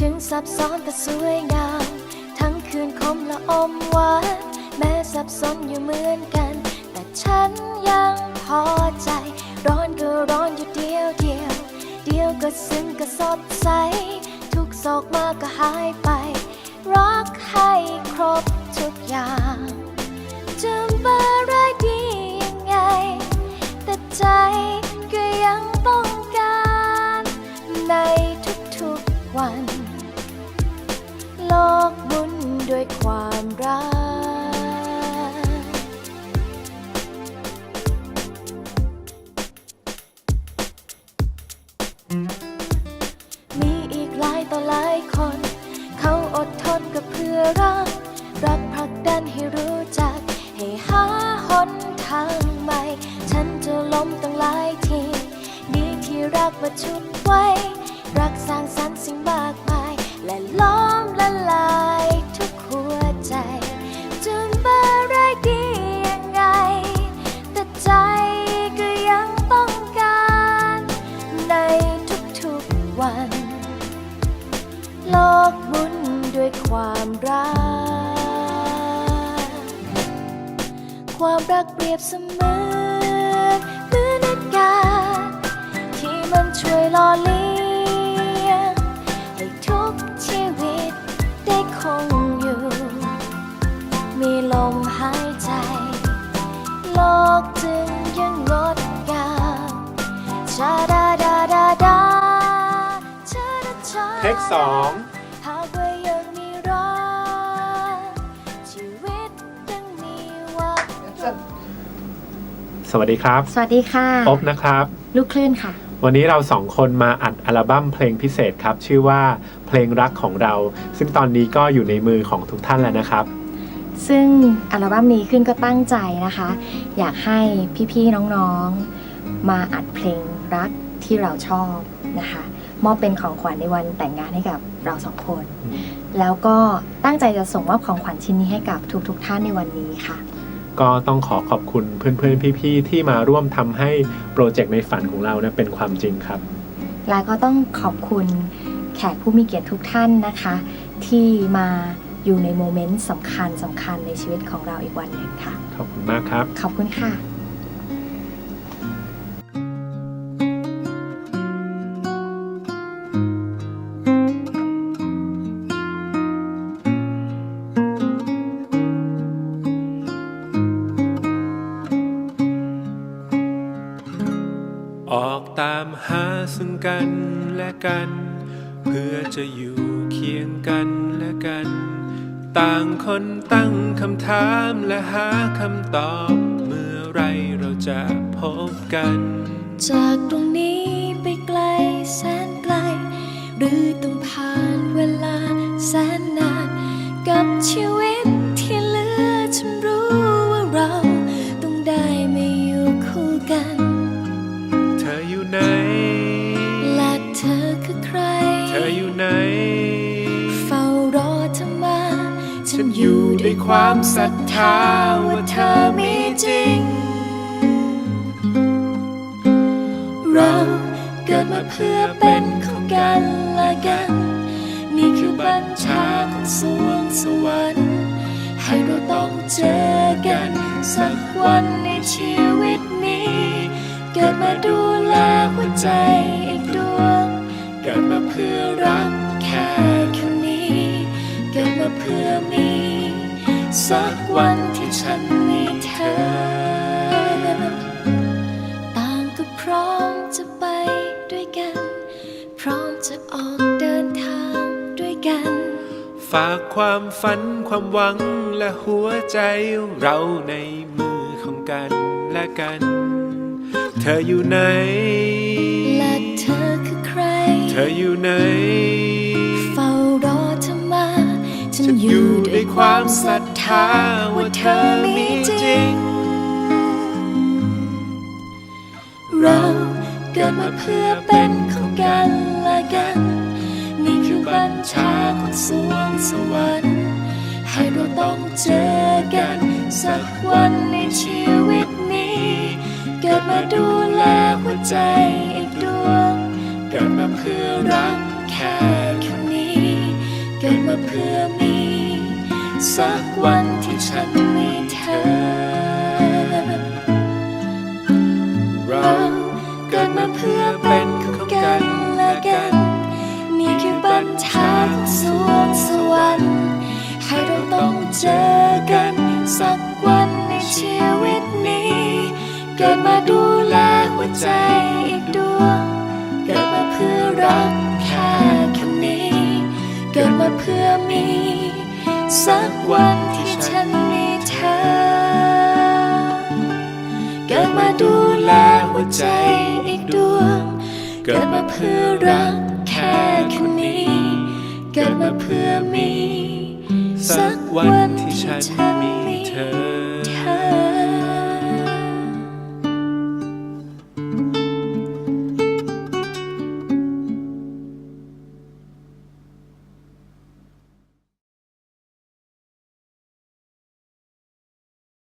ถึงซับซ้อนแต่สวยงาม ทั้งคืนคมและอมหวาน แม้ซับซ้อนอยู่เหมือนกัน แต่ฉันยังพอใจ ร้อนก็ร้อนอยู่เดียวเดียว เดียวก็ซึ้งก็สดใส ทุกโศกมาก็หายไป รักให้ครบทุกอย่าง ด้วยความรัก มีอีกหลายต่อหลายคน เขาอดทนก็เพื่อรัก รักผลักดันให้รู้จัก ให้หาหนทางใหม่ ฉันจะล้มตั้งหลายที ดีที่รักมาชุดไว้รั ความรัก ความรักเปรียบเสมือนเมือนอากาศที่มันช่วยหล่อเลี้ยงให้ทุกชีวิตได้คงอยู่ มีลมหายใจ โลกจึงยังงดงามชาดาดาดาดาชาดาชา เทคสอง สวัสดีครับสวัสดีค่ะพบนะครับ ลูกคลื่นค่ะ วันนี้เราสองคนมาอัดอัลบั้มเพลงพิเศษครับ ชื่อว่าเพลงรักของเรา ซึ่งตอนนี้ก็อยู่ในมือของทุกท่านแล้วนะครับ ซึ่งอัลบั้มนี้ขึ้นก็ตั้งใจนะคะ อยากให้พี่ๆน้องๆ มาอัดเพลงรักที่เราชอบนะคะมอบเป็นของขวัญในวันแต่งงานให้กับเราสองคนอืมแล้วก็ตั้งใจจะส่งมอบของขวัญชิ้นนี้ให้กับทุกๆท่านในวันนี้ค่ะ ก็ต้องขอขอบคุณเพื่อนๆ พี่ๆ ที่มาร่วมทำให้โปรเจกต์ในฝันของเราเนี่ยเป็นความจริงครับ และก็ต้องขอบคุณแขกผู้มีเกียรติทุกท่านนะคะ ที่มาอยู่ในโมเมนต์สำคัญสำคัญในชีวิตของเราอีกวันหนึ่งค่ะ ขอบคุณมากครับ ขอบคุณค่ะ ซึ่งกันและกัน เพื่อจะอยู่เคียงกันและกัน ต่างคนตั้งคำถามและหาคำตอบ เมื่อไรเราจะพบกัน จากตรงนี้ไปไกลแสนไกล หรือต้องผ่านเวลาแสนนานกับชีวิต ฉันอยู่ด้วยความศรัทธาว่าเธอมีจริง เราเกิดมาเพื่อเป็นของกันและกัน นี่คือบัญชาของสวงสวรรค์ ให้เราต้องเจอกัน สักวันในชีวิตนี้ เกิดมาดูแลหัวใจอีกดวง เกิดมาเพื่อรักแค่คนนี้ เกิดมาเพื่อมี สักวันที่ฉันมีเธอ ต่างก็พร้อมจะไปด้วยกัน พร้อมจะออกเดินทางด้วยกัน ฝากความฝันความหวังและหัวใจเราในมือของกันและกัน เธออยู่ไหน และเธอคือใคร เธออยู่ไหน เฝ้ารอเธอมา ฉันอยู่ด้วย ความศรัทธาว่าเธอมีจริง เราเกิดมาเพื่อเป็นของกันและกัน นี่คือบัญชาของสวงสวรรค์ให้เราต้องเจอกัน สักวันในชีวิตนี้ เกิดมาดูแลหัวใจอีกดวง เกิดมาเพื่อรักแค่คนนี้ เกิดมาเพื่อมี สักวันที่ฉันมีเธอ เราเกิดมาเพื่อเป็นของกันและกันมีแค่บันทัดสวงสวรรค์ให้เราต้องเจอกันสักวันในชีวิตนี้ เกิดมาดูแลหัวใจอีกดวง เกิดมาเพื่อรักแค่คนนี้ เกิดมาเพื่อมี สักวันที่ฉันมีเธอ เกิดมาดูแลหัวใจอีกดวง เกิดมาเพื่อรักแค่คนนี้ เกิดมาเพื่อมี สักวันที่ฉันมีเธอ